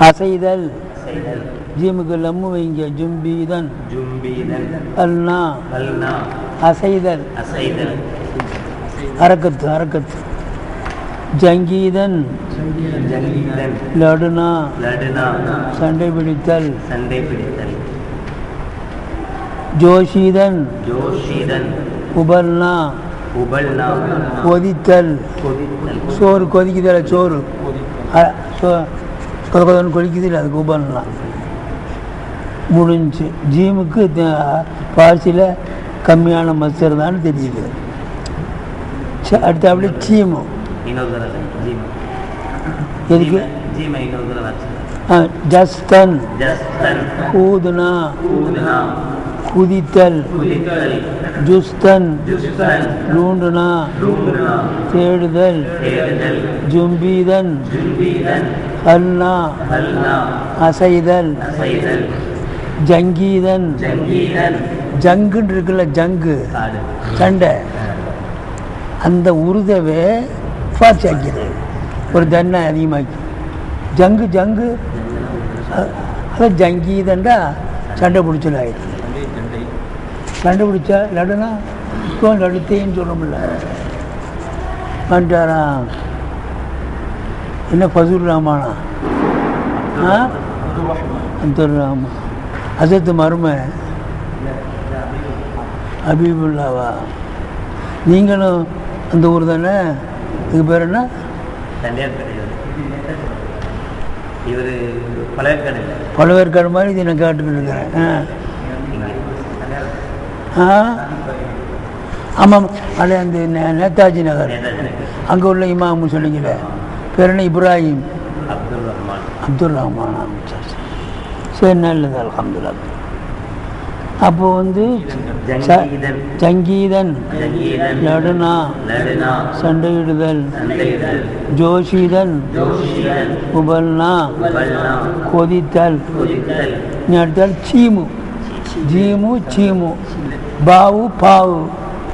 அசைதல். ஜீமுக்கு லம்மு வைங்க ஜும்பீதன். ஜும்பீதன். அல்னா. அசைதல். அசைதல். அரக்கத்து அரக்கத்து ஜங்கீதன். லடுனா. லடுனா. சண்டை பிடித்தல். சண்டை பிடித்தல். ஜோஷீதன். ஜோஷிதன். உபல்னா. கொதித்தல். சோறு கொதிக்குதுல சோறு. கொத கொதன்னு கொதிக்குது அதுக்கு உபல்லாம் முடிஞ்சு ஜீமுக்கு பாசியில் கம்மியான மஸ்தர் தான் தெரியுது. அடுத்து அப்படியே சீமு. எதுக்கு? ஜஸ்தன். ஊதுனா குதித்தல் ஜுஸ்தன் லூண்டுனா தேடுதல் ஜும்பீதன் ஹல்னா அசைதல் ஜங்கீதன் ஜங்குன்னு இருக்குல்ல ஜங்கு. சண்டை. அந்த உருதவே ஃபாஸ்ட் ஆக்கிறது ஒரு தன்னை அதிகமாக்கி. ஜங்கு ஜங்கு. அதான் ஜங்கீதண்டா சண்டை பிடிச்சல் ஆயிடுது. சண்டை பிடிச்சா லடுனா இப்போ லடுத்தேன்னு சொல்ல முடியல. வந்துட்டாரா என்ன பசூர் ராமானா? அந்தர் ராமா. அசத்து மருமை. ஹபீபுல்லாவா? நீங்களும் அந்த ஊர் தானே? இதுக்கு பேர் என்ன? பழவேற்காடு மாதிரி இதை நான் கேட்டுக்கிட்டு இருக்கிறேன். ஆமாம் அது அந்த நே- நேதாஜி நகர். அங்கே உள்ள இமாமு சொன்னீங்களே பேர் என்ன? இப்ராஹிம். அப்துல் ரஹ்மான். அப்துல் ரஹ்மான் சரி, நல்லது அலமதுல்லா அப்போ வந்து ச- சங்கீதன் நடுனா சண்டையிடுதல் ஜோஷிதன் உபல்னா கொதித்தல் அடுத்தால் சீமு. ஜீமு சீமு. பாவு பாவு.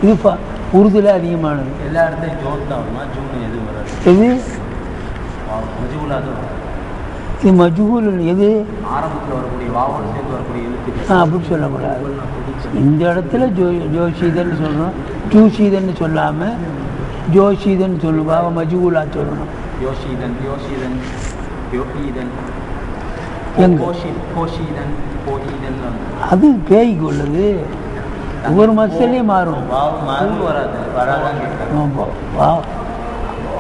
இது பா உருதுல அதிகமானது. எல்லா இடத்துலையும் ஜோன் தான் வருமா? ஜூன் எதுவும் வராது. எது. இது மஜ்ஹூல் எது? ஆரம்பத்தில் வரக்கூடிய வாவோடு சேர்ந்து வரக்கூடிய ஆ அப்படி சொல்லக்கூடாது. இந்த இடத்துல ஜோ ஜோஷிதன் சொல்கிறோம் ஜூஷிதன் சொல்லாமல் ஜோஷிதன் சொல்லுவா மஜ்ஹூலா சொல்லணும். யோஷிதன் யோஷிதன் யோகீதன் எங்க? கோஷி கோஷீதன் கோஹீதன் அது பேய்க்கு உள்ளது. ஒவ்வொரு மசலையும் மாறும்.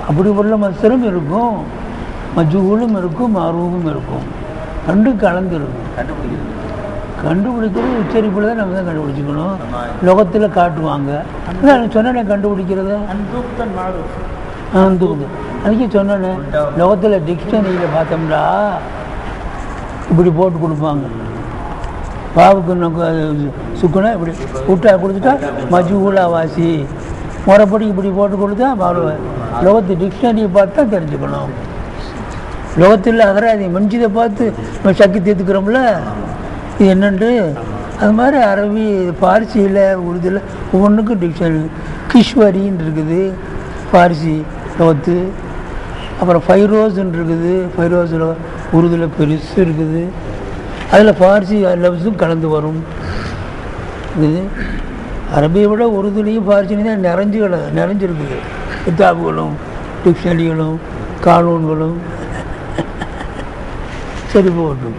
அப்படி உள்ள மஸ்தரும் இருக்கும். மஜ்ஹூலும் இருக்கும் மாறுவும் இருக்கும். ரெண்டும் கலந்து இருக்கும் கண்டுபிடிக்கிறது உச்சரிப்பில் தான் நம்ம தான் கண்டுபிடிச்சிக்கணும். லோகத்தில் காட்டுவாங்க. அதான் சொன்னேன் கண்டுபிடிக்கிறது. அன்றுப்தன் மாறு அந்த அன்றைக்கி சொன்னேன் லோகத்தில் டிக்ஷனரியில் பார்த்தோம்னா இப்படி போட்டு கொடுப்பாங்க. பாவுக்கு நமக்கு சுக்குனா இப்படி விட்டா கொடுத்துட்டா மஜூலா வாசி. முறைப்படி இப்படி போட்டு கொடுத்தா மாறுவ லோகத்து டிக்ஷனரியை பார்த்து தான் தெரிஞ்சுக்கணும். லோகத்தில் அகராதி மஞ்சிதை பார்த்து நம்ம சக்கி தீர்த்துக்கிறோம்ல இது என்னென்று அது மாதிரி அரபி பார்சியில் உருதுல ஒவ்வொன்றுக்கும் டிக்ஷனரி கிஷ்வரின்னு இருக்குது பார்சி லோகத்து. அப்புறம் ஃபைரோஸ்ன்னு இருக்குது ஃபைரோஸில் உருதுல பெருசு இருக்குது. அதில் ஃபார்சி லவ்ஸும் கலந்து வரும். இது அரபியை விட உருதுலையும் ஃபார்சிலையும் தான் நிறைஞ்சு நிறைஞ்சிருக்குது. கித்தாபுகளும் டிக்ஷனரிகளும் கானூன்களும் சரி போகட்டும்.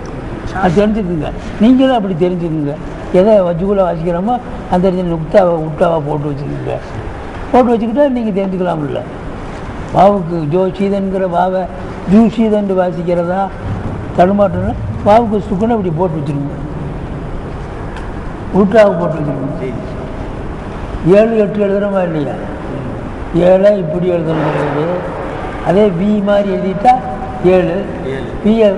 அது தெரிஞ்சுக்குங்க. நீங்களும் அப்படி தெரிஞ்சுக்குங்க. எதை வஜுகுலாக வாசிக்கிறோமோ அந்த இடத்துல நுக்தாவை உட்டாவை போட்டு வச்சுக்கோங்க. போட்டு வச்சுக்கிட்டா நீங்கள் தெரிஞ்சுக்கலாம்ல வாவுக்கு ஜோஷீதன்கிற வாவை ஜூஷீதன் வாசிக்கிறதா? தடுமாற்றம்னா வாவுக்கு சுக்குன்னு இப்படி போட்டு வச்சுருங்க. உட்டாவை போட்டு வச்சுருங்க. ஏழு எட்டு எழுதுறோமா இல்லையா? ஏழை இப்படி எழுதணுங்கிறது அதே வி மாதிரி எழுதிட்டா ஏழு. ஏழு. வியை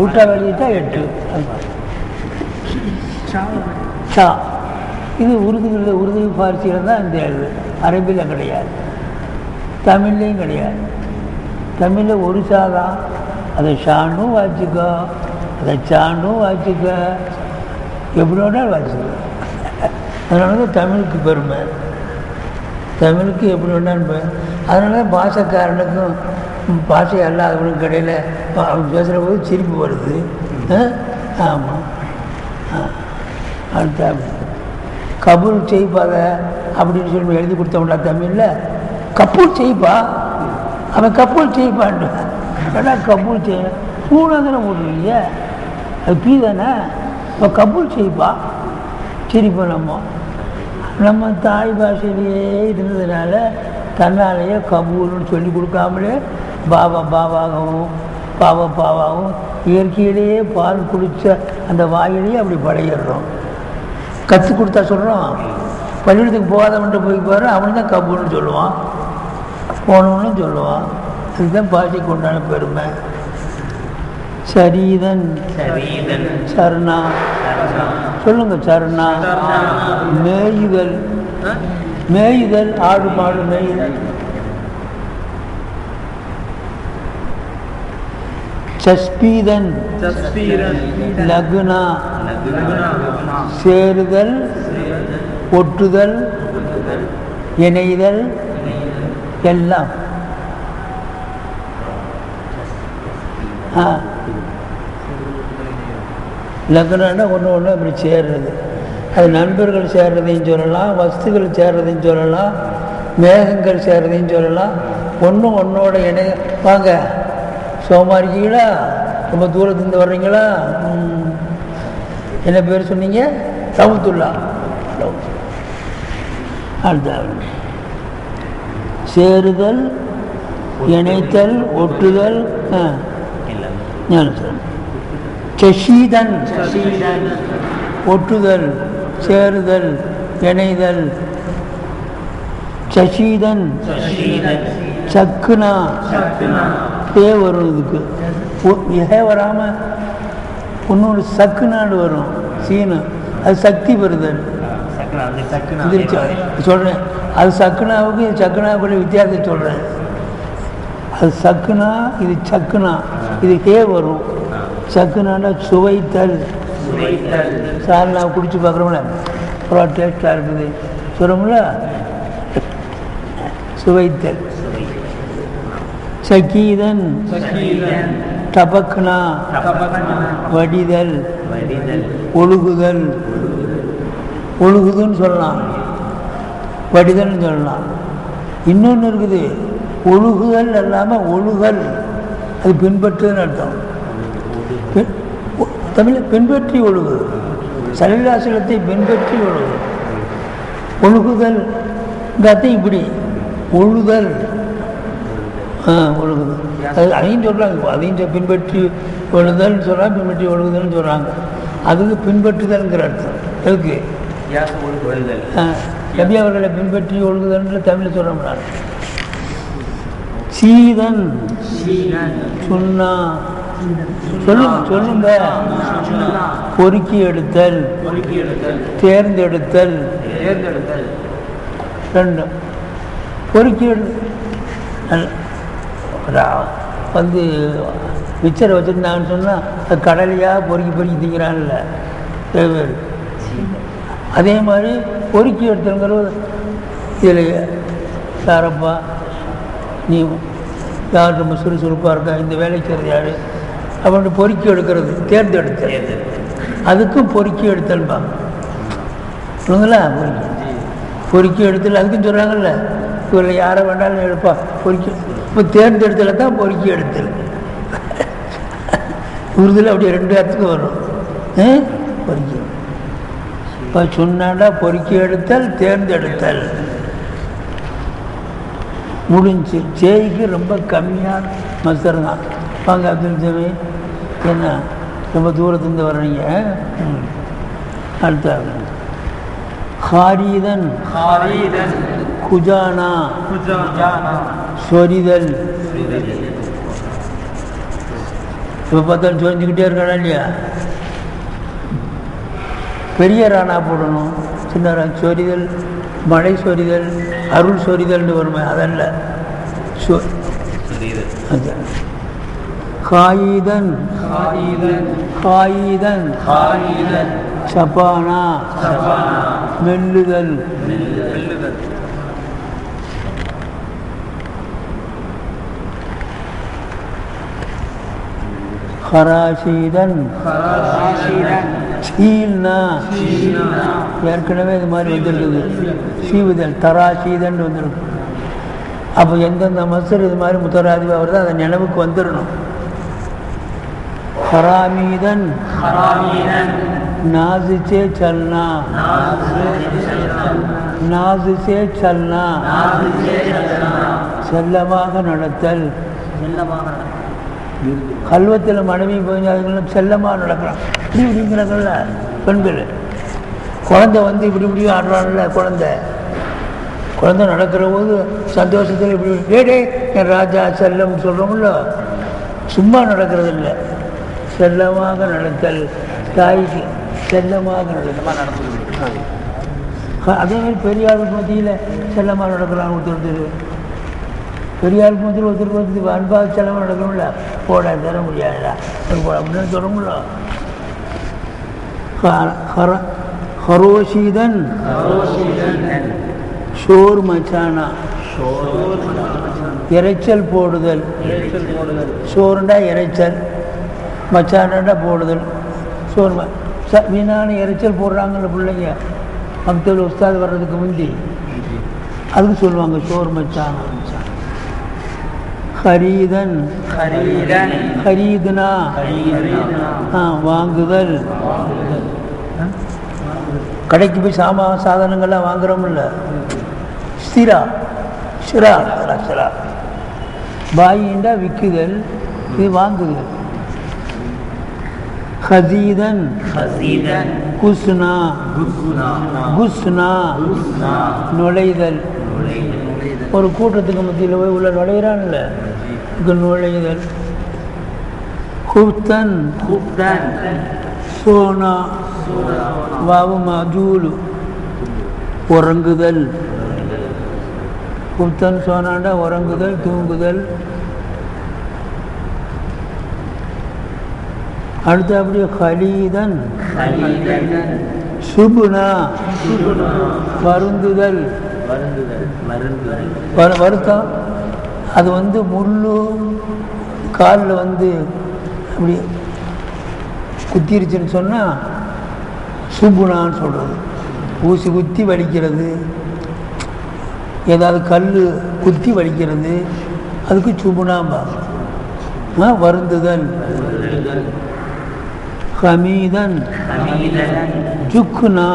உல்டா எழுதிட்டா எட்டு. அது சா. இது உருதுகளில் உருது பார்சியில் தான் இந்த எழுது. அரபியில் கிடையாது. தமிழ்லேயும் கிடையாது. தமிழில் ஒரு சா தான். அதை ஷானும் வாச்சுக்கோ அதை சாண்டும் வாச்சிக்க எப்படி வேணாலும் வாச்சிக்கோ அதனால தான் தமிழுக்கு பெருமை. தமிழுக்கு எப்படி வேணாலும் அதனால தான் பாஷக்காரனுக்கும் பாஷை அல்லாதவனுக்கும் இடையில அவன் பேசுகிற போது சிரிப்பு வருது. ஆமாம் அடுத்த கபூல் செய்ப்பாத அப்படின்னு சொல்லி எழுதி கொடுத்தவன்டா தமிழில். கப்பூல் செய்ப்பா? அவன் கப்பூல் செய்ப்பான் ஏன்னா கப்பூல் செய்ய பூனை தானே போட்டுருக்கீங்க அது பி தானே இப்போ கபூல் செய்ப்பா? சிரிப்போம் நம்ம நம்ம தாய் பாஷையிலேயே இருந்ததுனால தன்னாலேயே கபூல்னு சொல்லி கொடுக்காமலே பாபா பாபாகவும் பாபா பாவாகவும் இயற்கையிலேயே பால் குடித்த அந்த வாயிலேயே அப்படி படையிடுறோம் கற்றுக் கொடுத்தா சொல்கிறோம் பள்ளிக்கூடத்துக்கு போகாதவன்ட்டு போய் பாரு அவன் தான் கபூல்னு சொல்லுவான். போனவனும் சொல்லுவான். இதுதான் பாஷைக்கு உண்டான பெருமை. சரீதன். சரணா. சொல்லுங்க சரணா. மேயுதல். மேயுதல் ஆடு மாடு மேயுதல். சஸ்பீதன். லகுனா. சேருதல். ஒட்டுதல். இணைதல். எல்லாம். ஆ. லக்னம்னா ஒன்று ஒன்று அப்படி சேர்றது. அது நண்பர்கள் சேர்றதையும் சொல்லலாம் வஸ்துகள் சேர்றதையும் சொல்லலாம் மேகங்கள் சேர்றதையும் சொல்லலாம். ஒன்று ஒன்றோட இணைய வாங்க. சோமா இருக்கீங்களா ரொம்ப தூரத்துலேருந்து வர்றீங்களா. என்ன பேர் சொன்னீங்க? ரவுத்துல்லா. அடுத்த சேருதல் இணைத்தல் ஒட்டுதல் ஞானசரம் சஷீதன் ஒட்டுதல் சேருதல் இணைதல். சஷீதன் சக்குனா பே வருவதுக்கு. வரும் இதுக்கு ஏ வராமல் இன்னொரு சக்குனாடு வரும் சீனு. அது சக்தி பெறுதல். சொல்கிறேன் அது சக்குனாவுக்கு இது சக்குனாவுக்குள்ள வித்தியாசம் சொல்கிறேன் அது சக்குனா இது சக்குனா. இது ஹே வரும். சக்குனாண்டா சுவைத்தல். சுவைத்தல் சார் நான் குடிச்சு பார்க்குறோம்ல அவ்வளோ டேஸ்ட்டாக இருக்குது. சொல்கிறோம்ல சுவைத்தல். சக்கீதன் டபக்னா தபக்னா. வடிதல். வடிதல் ஒழுகுதல். ஒழுகுதுன்னு சொல்லலாம். வடிதல்னு சொல்லலாம். இன்னொன்று இருக்குது. ஒழுகுதல் இல்லாமல் ஒழுகல். அது பின்பற்றுதுன்னு அர்த்தம். தமிழில் பின்பற்றி ஒழுகு. சலிலாசலத்தை பின்பற்றி ஒழுகு. ஒழுகுதல் அர்த்தம் இப்படி. ஒழுதல். ஒழுகுதல். அது அதையும் சொல்கிறாங்க அதையும் பின்பற்றி ஒழுதல்னு சொல்கிறாங்க பின்பற்றி ஒழுகுதல்னு சொல்கிறாங்க அதுக்கு பின்பற்றுதல்ங்கிற அர்த்தம். எதுக்கு? நபி அவர்களை பின்பற்றி ஒழுகுதல்ன்ற தமிழில் சொல்கிறோம்னா சீதன். சீனன் சுண்ணா சொல்லுங்க. சொல்லுங்க பொறுக்கி எடுத்தல். எடுத்தல் தேர்ந்தெடுத்தல். தேர்ந்தெடுத்தல் ரெண்டும் பொறுக்கி எடு வந்து மிச்சரை வச்சுருந்தாங்கன்னு சொன்னால் அது கடலையாக பொறுக்கி பொறுக்கி திங்கிறான்ல. வெவ்வேறு அதே மாதிரி பொறுக்கி எடுத்துங்கிறது இதில் சாரப்பா நீ யார் ரொம்ப சுறுசுறுப்பாக இருக்கா? இந்த வேலை செய்கிறது யார்? அப்படின்னு பொறுக்கி எடுக்கிறது தேர்ந்தெடுத்தல். அதுக்கும் பொறுக்கி எடுத்தல்பாங்க சொல்லுங்களா பொறுக்கி பொறுக்கி எடுத்தல் அதுக்கும் சொல்கிறாங்கல்ல இவரில் யாரை வேண்டாலும் எடுப்பா. பொறுக்கி இப்போ தேர்ந்தெடுத்தல தான் பொறுக்கி எடுத்தல். உறுதியில் அப்படி ரெண்டு இடத்துக்கு வரும். பொறுக்கி. இப்போ சொன்னாண்டா பொறுக்கி எடுத்தல் தேர்ந்தெடுத்தல். முடிஞ்சு சேய்க்கு ரொம்ப கம்மியான மசர் தான் வாங்க அப்துல் ஜமி என்ன? ரொம்ப தூரத்துலேருந்து வர்றீங்க. அடுத்த ஹாரீதன். ஹாரீதன். குஜானா. குஜானா. சொரிதல். இப்போ பார்த்தாலும் சொரிஞ்சுக்கிட்டே இருக்கானா இல்லையா? பெரிய ராணா போடணும். சின்ன சொரிதல். மழை சொரிதல். அருள் சொரிதல்னு வருமே அதல்ல. சொ காயிதன். قائدا ஷபானா மெல்லுதல். ஹராஷீதன். சீல்னா. ஏற்கனவே இது மாதிரி வந்துருக்குது. சீவுதல் தராசீதன் வந்துருக்கு அப்போ எந்தெந்த மசர் இது மாதிரி முத்தராதிபா வருதோ அதை நினைவுக்கு வந்துடணும். हरामीदन नाज से चलना நாசு சே சல்லா செல்லமாக நடத்தல். கல்வத்தில் மனைவி புரிஞ்சாதுங்களும் செல்லமாக நடக்கிறான் இப்படி இப்படி பெண்கள். குழந்தை வந்து இப்படி இப்படி ஆடுறான்ல குழந்தை. குழந்தை நடக்கிற போது சந்தோஷத்தில் இப்படி கேடே என் ராஜா செல்லம்னு சொல்கிறோம்ல சும்மா நடக்கிறது இல்லை செல்லமாக நடத்தல் தாய்க்கு செல்லமாக நடத்தமாக நடத்தல் அதே மாதிரி பெரிய ஆளுக்கு மத்தியில் செல்லமாக நடக்கிறாங்க ஒருத்தர் ஒருத்தர் பெரிய ஆளுக்கு மத்தியில் ஒருத்தருக்கு ஒருத்தர் அன்பாக செல்லமாக நடக்கணும்ல? போட தர முடியாதுடா. அப்படின்னு சொல்கிறோம்ல ஹரோஷிதன். ஷோர் மச்சானா. இரைச்சல் போடுதல். சோறுண்டா இரைச்சல் மச்சான்டா போடுதல். சோர்மை ச வீணான எரிச்சல் போடுறாங்கல்ல பிள்ளைங்க. அப்துல் உஸ்தாது வர்றதுக்கு முந்தி. அதுக்கு சொல்லுவாங்க சோர் மச்சான். மச்சான் ஹரீதன். ஹரீதனா. ஆ வாங்குதல். கடைக்கு போய் சாமா சாதனங்கள்லாம் வாங்குறோம்ல. ஸ்திரா. ஸ்திரா. ஸ்திரா ஸ்திரா பாயின்டா விற்குதல் இது வாங்குதல். ஹசீதன் خزيدا குஸ்னா குஸ்னா நுழைதல் ஒரு கூட்டத்துக்கு மத்தியில் போய் உள்ள நுழையிறான்ல இங்கே நுழைதல் குப்தன் خبدا சோனா வாவு மஜூலு உறங்குதல் குப்தன் சோனாண்டா உறங்குதல் தூங்குதல் அடுத்து அப்படியே ஹலீதன் சுபுனா வருந்துதல். வருத்தம் அது வந்து முள்ளு காலில் வந்து அப்படி குத்திருச்சுன்னு சொன்னால் சுபுனான்னு சொல்கிறது ஊசி குத்தி வலிக்கிறது. ஏதாவது கல் குத்தி வலிக்கிறது. அதுக்கு சுபுனாம்பாங்க ஆ வருந்துதல். ஹமீதன் ஜுக்னா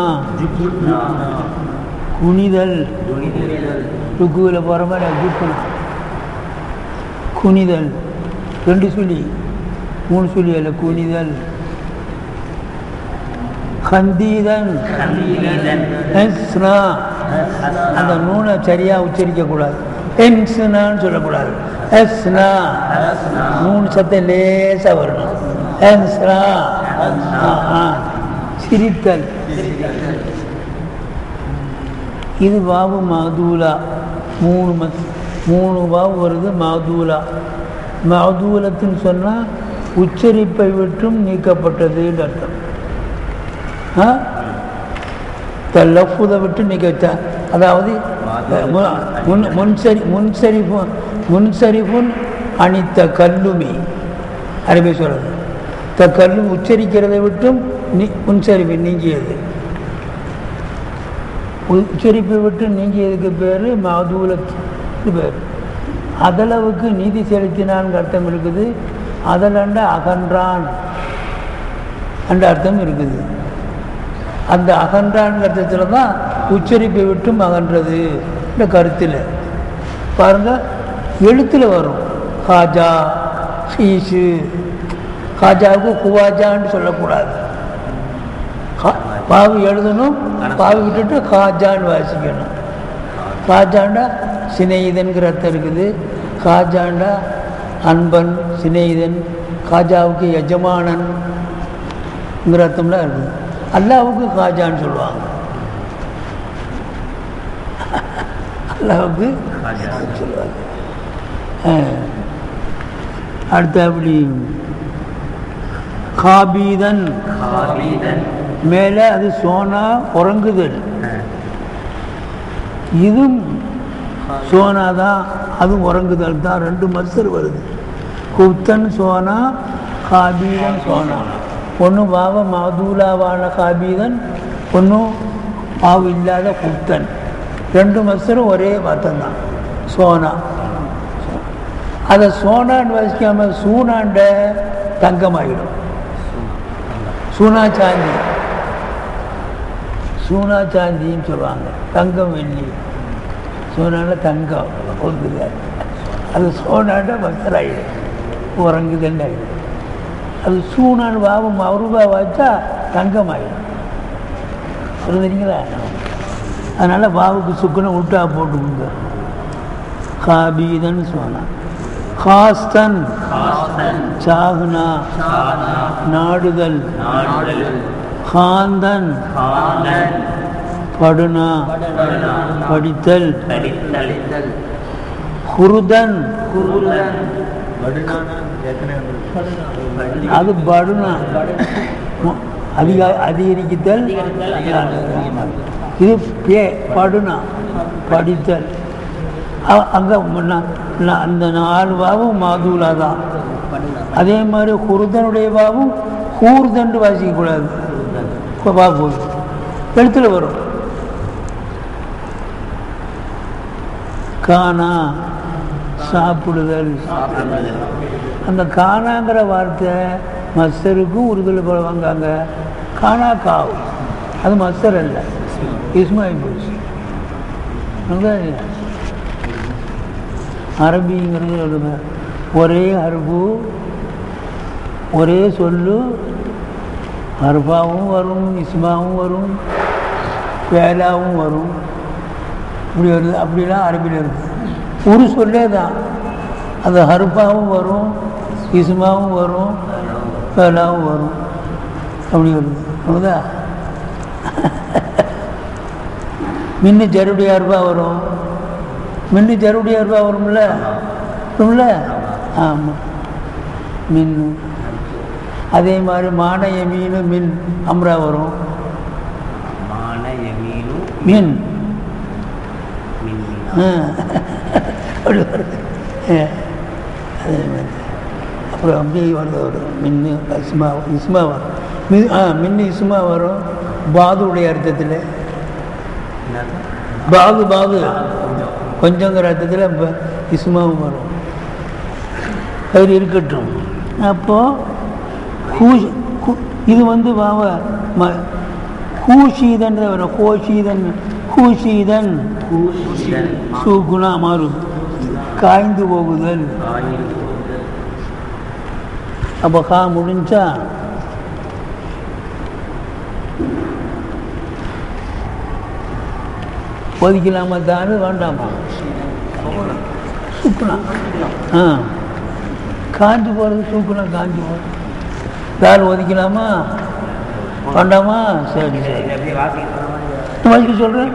குனிதல். ருக்குவில் போகிற மாதிரி ஜுக்னா குனிதல். ரெண்டு சொல்லி. மூணு சொல்லி அல்ல குனிதல். ஹந்தீதன் அந்த நூனை சரியாக உச்சரிக்கக்கூடாது. என்ஸ்னான்னு சொல்லக்கூடாது. எஸ்னா நூன் சத்தம் லேசாக வரணும். என்ஸ்னா சிரித்தல். இது வாவு மாதூலா. மூணு மத் மூணு வாவு வருது மாதூலா. மாதூலத்துன்னு சொன்னால் உச்சரிப்பை விட்டும் நீக்கப்பட்டதுன்னு அர்த்தம். ஆ? லஃபுதை விட்டு நீக்க அதாவது முன் முன்சரி முன்சரிஃபுன் முன்சரிஃபுன் அணித்த கல்லுமி. அரபி சொல்கிறது த உச்சரிக்கிறதை விட்டும் நீ முன்சரிப்பு நீங்கியது. உச்சரிப்பை விட்டு நீங்கியதுக்கு பேர் மாதூலத் பேர். அதளவுக்கு நீதி செலுத்தினான்னு அர்த்தம் இருக்குது. அதலண்ட அகன்றான் என்ற அர்த்தம் இருக்குது. அந்த அகன்றான் அர்த்தத்தில் தான் உச்சரிப்பை விட்டும் அகன்றது இந்த கருத்தில். பாருங்க எழுத்தில் வரும். ஹாஜா ஹீஷு ஹாஜாவுக்கு குவாஜான்னு சொல்லக்கூடாது. பாவு எழுதணும் பாவு விட்டுட்டு ஹாஜான்னு வாசிக்கணும். ஹாஜாண்டா சிநேகிதன்கிற அர்த்தம் இருக்குது. ஹாஜாண்டா அன்பன் சிநேகிதன் காஜாவுக்கு எஜமானன்ங்கிற அர்த்தம்லாம் இருக்குது. அல்லாவுக்கு காஜான்னு சொல்லுவாங்க. அல்லாவுக்கு சொல்லுவாங்க. அடுத்து அப்படி காபீதன். மேலே அது சோனா உறங்குதல். இதுவும் சோனா தான் அதுவும் உறங்குதல் தான் ரெண்டு மருத்துவர் வருது. குப்தன் சோனா காபீதன் சோனா. ஒன்றும் வாவ மாதூலாவான காபீதன் ஒன்றும் பாவு இல்லாத குப்தன். ரெண்டு மருத்துவரும் ஒரே வார்த்தம் தான் சோனா அதை சோனான்னு வசிக்காமல் சூனாண்ட தங்கமாகிடும் சூனா சாந்தி. சூனா சாந்தின்னு சொல்லுவாங்க. தங்கம் வெள்ளி. சூனால தங்கம். கொடுக்குறாரு அது சோனாண்ட மஸ்தராயிடும் உறங்குதுன்னு ஆயிடும் அது சூனான் பாவம் அவருபா வச்சா ஆகிடும் புரிஞ்சுங்களா அதனால் பாவுக்கு சுக்குன்னு உல்ட்டா போட்டுக்குங்க காபீதன் சொன்னான். காஸ்தன் காஸ்தன் சாகுனா நாடுதல் காந்தன் படுனா படித்தல் குருதன் அது படுனா. அதிக அதிகரிக்குதல் இது பே படுனா படித்தல். அங்க முன்ன- அந்த நாலு வாவும் மாதூலா தான் அதே மாதிரி குருதனுடைய பாவும் கூர்தண்டு வாசிக்கக்கூடாது. பா எழுத்துல வரும். காணா சாப்பிடுதல். அந்த காணாங்கிற வார்த்தை மஸ்தருக்கும் உறுதல் வாங்காங்க காணா காவு. அது மஸ்தர் அல்ல. இஸ்மாயில் போச்சு அரபிங்கிறது எழுதுங்க ஒரே அருபு ஒரே சொல்லு அருபாவும் வரும் இஸ்மாவும் வரும் வேலாவும் வரும். இப்படி வருது அப்படிலாம் அரபியில் இருக்குது ஒரு சொல்லே தான். அது ஹருப்பாவும் வரும் இஸ்மாவும் வரும் வேலாவும் வரும். அப்படி வருது அவ்வளோதா மின்னு ஜருடைய அருபா வரும். மின்னு ஜருடைய அருபா வரும்ல? வரும்ல? ஆமாம் மின்னு. அதே மாதிரி மானைய மீன் மின் அம்ரா வரும். மான மின். அப்படி வருது. அதே மாதிரி. அப்புறம் அப்படியே வருது வரும் மின்னு இஸ்மா இஸ்மா வரும். மி ஆ மின்னு இஸ்மா வரும். பாதுடைய அர்த்தத்தில். பாகு பாகு கொஞ்சங்கிற அர்த்தத்தில் இப்போ இஸ்மாவும் வரும். அது இருக்கட்டும். அப்போது இது வந்து வாவ ம கூஷீதன் வரும் ஹோஷீதன் கூஷீதன் சூகுணா மாறும் காய்ந்து போகுதல். அப்போ கா முடிஞ்சா ஒதுக்கலாமா தானு வேண்டாமா? சூக்குனா ஆ. காஞ்சி போகிறது சூக்குனா காஞ்சி போகிறது தால் ஒதுக்கலாமா வேண்டாமா? சரி சரி. வாசிக்க சொல்கிறேன்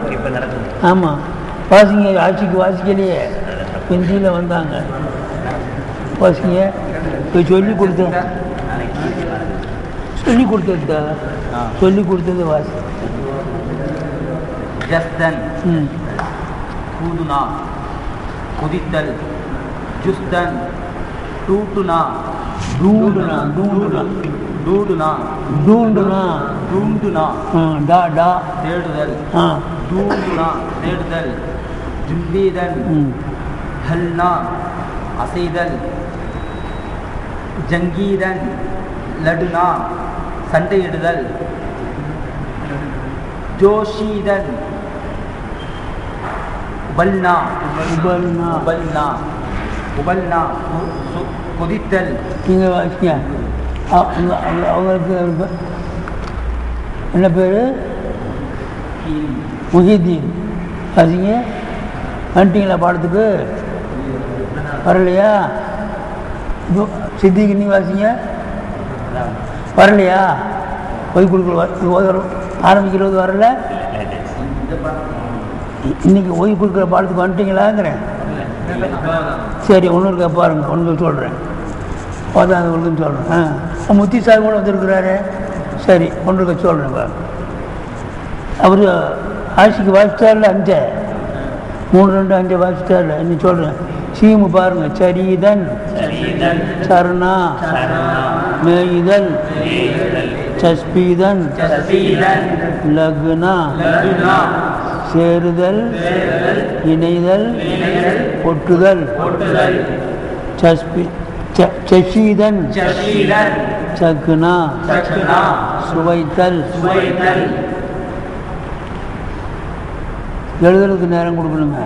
ஆமாம் வாசிங்க ஆட்சிக்கு வாசிக்கலையே. ஹிந்தியில் வந்தாங்க. வாசிங்க. இப்போ சொல்லி கொடுத்தேன். சொல்லி கொடுத்தது சொல்லி கொடுத்தது வாசி. ஜஸ்தன். கூதுனா. குதித்தல். ஜுஸ்தன். டூட்டுனா. டூண்டுனா டூண்டுனா. டூடுனா. டூண்டுனா. டூண்டுனா. டா டா. தேடுதல். டூண்டுனா. தேடுதல். ஜும்பீதன் ம். ஹல்னா. அசைதல். ஜங்கீதன். லடுனா. சண்டையிடுதல். ஜோஷீதன். உபல்னா. உபல்னா. உபல்னா. உபல்னா. குதித்தல். நீங்கள் அவங்களுக்கு என்ன பேர்? முஹிதீன். வாசிங்க வந்துட்டீங்களா பாடத்துக்கு? வரலையா? சித்திக்கு நீ வாசிங்க வரலையா? ஒய் கொடுக்குற ஆரம்பிக்கிறது வரல? இ- இன்னைக்கு ஓய்வு கொடுக்குற பாடத்துக்கு வந்துட்டீங்களாங்கிறேன். சரி ஒன்று இருக்க பாருங்க ஒன்று சொல்கிறேன் பார்த்தா ஒன்று சொல்கிறேன் ஆ. முத்தி சார் கூட வந்திருக்கிறாரு. சரி ஒன்று இருக்க சொல்கிறேன் பாருங்க. அவர் ஆட்சிக்கு வாசித்தார்ல அஞ்ச. மூணு ரெண்டு அஞ்சு வாசிட்டார்ல நீ சொல்கிறேன் சீமு பாருங்க சரீதன். சரணா. மேயுதல் சஸ்பீதன். லக்னா. சேருதல் இணைதல் ஒட்டுதல். சஸ்பி ச- சக்குனா சுவைத்தல். எழுதுறதுக்கு நேரம் கொடுக்கணுங்க.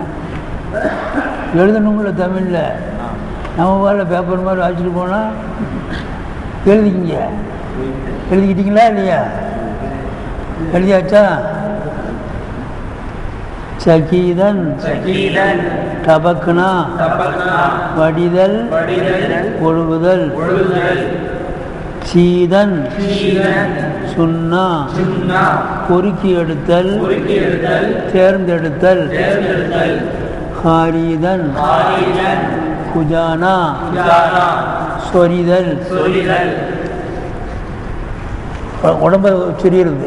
எழுதணுங்கள தமிழில் நம்ம வேலை பேப்பர் மாதிரி வாசிட்டு போனால் எழுதிக்கிங்க. எழுதிக்கிட்டீங்களா இல்லையா? எழுதியாச்சா? சகீதன் டபக்குனா வடிதல் ஒழுகுதல் சீதன் சுன்னா பொறுக்கி எடுத்தல் தேர்ந்தெடுத்தல் ஹாரிதன் குஜானா சொரிதல். உடம்ப சொரியிறது.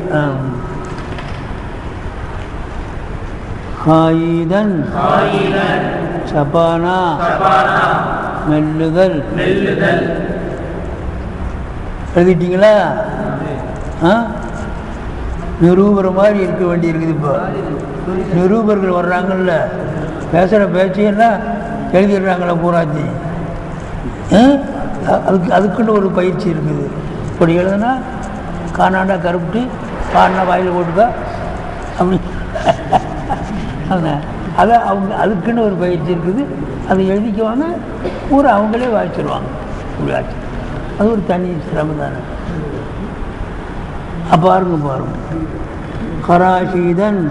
ஹாயிதன். சபானா. மெல்லுதல். எழுதிட்டீங்களா? ஆ? நிரூபர் மாதிரி இருக்க வேண்டியிருக்குது இப்போ. நிரூபர்கள் வர்றாங்கல்ல. பேசுகிற பேச்சையெல்லாம் எழுதிடுறாங்களே பூராத்தி அதுக்கு அதுக்குன்னு ஒரு பயிற்சி இருக்குது. இப்படி எழுதுனா காணாண்டா கருப்பிட்டு காணா வாயில் போட்டுக்கா. அப்படி. அதான் அதை அவங்க அதுக்குன்னு ஒரு பயிற்சி இருக்குது. அதை எழுதிக்குவாங்க. பூரா அவங்களே வாசிச்சிருவாங்க இப்படி வாசி அது ஒரு தனி சிரமம் தானே. பாருங்க பாருங்க. கராஷீதன்.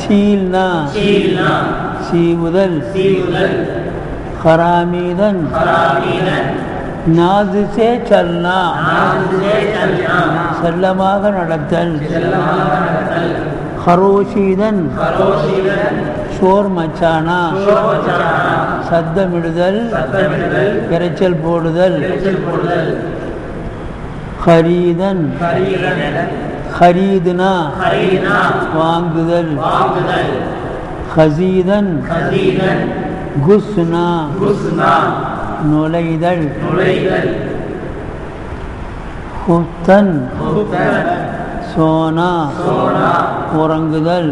சீல்னா. சீவுதல் ஹராமீதன் நாதுசே சல்னா. செல்லமாக நடத்தல். ஹரோஷீதன் ஷோர் மச்சானா. சத்தமிடுதல். இரைச்சல் போடுதல். ஹரீதன். ஹரீதுனா வாங்குதல். ஹசீதன். குஸ்னா. நுழைதல். ஹுத்தன். சோனா உறங்குதல்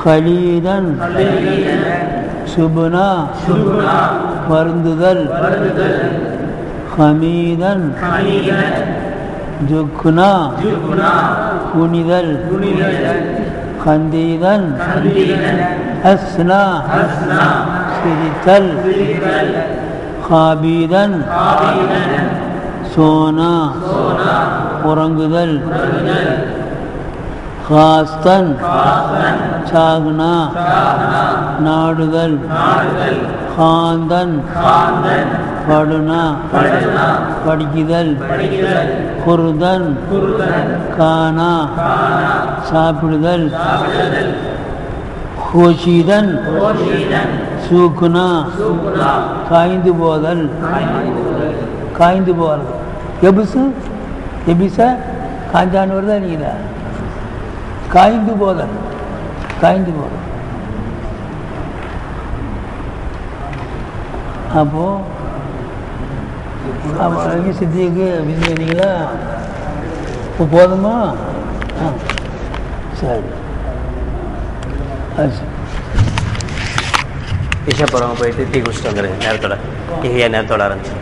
ஹலீதன் சுபுனா வருந்துதல் ஹமீதன் ஜுக்குனா குனிதல் ஹந்தீதன் ஹஸ்னா சிரித்தல் ஹாபீதன் சோனா உறங்குதல் ஹாஸ்தன் சாகுனா நாடுதல் ஹாந்தன் படுனா படிக்குதல் குருதன் கானா சாப்பிடுதல் ஹோஷிதன் சூக்குனா காய்ந்து போதல் காய்ந்து போகிறது எபிசு எபிச காஞ்சான்னு வருதா நீங்களா காய்ந்து போதல் காய்ந்து போதல். அப்போது அப்போ சித்திக்கு விரும்பினீங்களா இப்போ போதுமா? ஆ சரி. அது போகிறவங்க போயிட்டு டீ குடிச்சிட்டு வந்துடுங்க நேரத்தோட. ஏன் நேரத்தோட ஆரம்பிச்சு